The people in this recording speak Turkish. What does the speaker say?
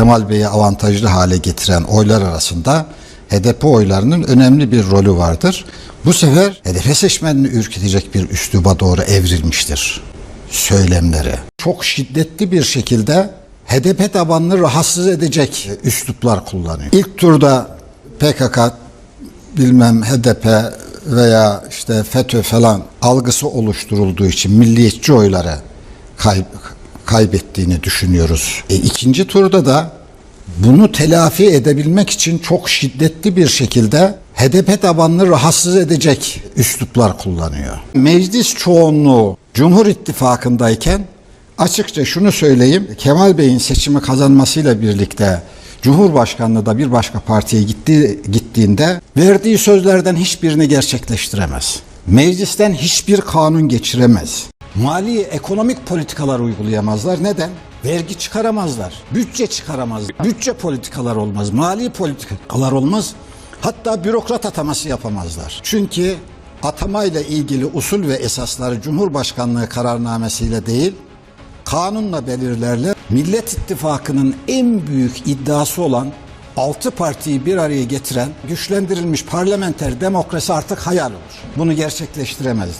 Kemal Bey'i avantajlı hale getiren oylar arasında HDP oylarının önemli bir rolü vardır. Bu sefer HDP seçmenini ürkütecek bir üsluba doğru evrilmiştir söylemleri. Çok şiddetli bir şekilde HDP tabanını rahatsız edecek üsluplar kullanıyor. İlk turda PKK bilmem HDP veya işte FETÖ falan algısı oluşturulduğu için milliyetçi oyları kay- kaybettiğini düşünüyoruz. E, ikinci turda da bunu telafi edebilmek için çok şiddetli bir şekilde HDP tabanını rahatsız edecek üsluplar kullanıyor. Meclis çoğunluğu Cumhur İttifakı'ndayken açıkça şunu söyleyeyim. Kemal Bey'in seçimi kazanmasıyla birlikte Cumhurbaşkanlığı da bir başka partiye gitti, gittiğinde verdiği sözlerden hiçbirini gerçekleştiremez. Meclisten hiçbir kanun geçiremez. Mali ekonomik politikalar uygulayamazlar. Neden? Vergi çıkaramazlar. Bütçe çıkaramazlar. Bütçe politikalar olmaz. Mali politikalar olmaz. Hatta bürokrat ataması yapamazlar. Çünkü atamayla ilgili usul ve esasları Cumhurbaşkanlığı kararnamesiyle değil, kanunla belirlerler. Millet İttifakı'nın en büyük iddiası olan altı partiyi bir araya getiren güçlendirilmiş parlamenter demokrasi artık hayal olur. Bunu gerçekleştiremezler.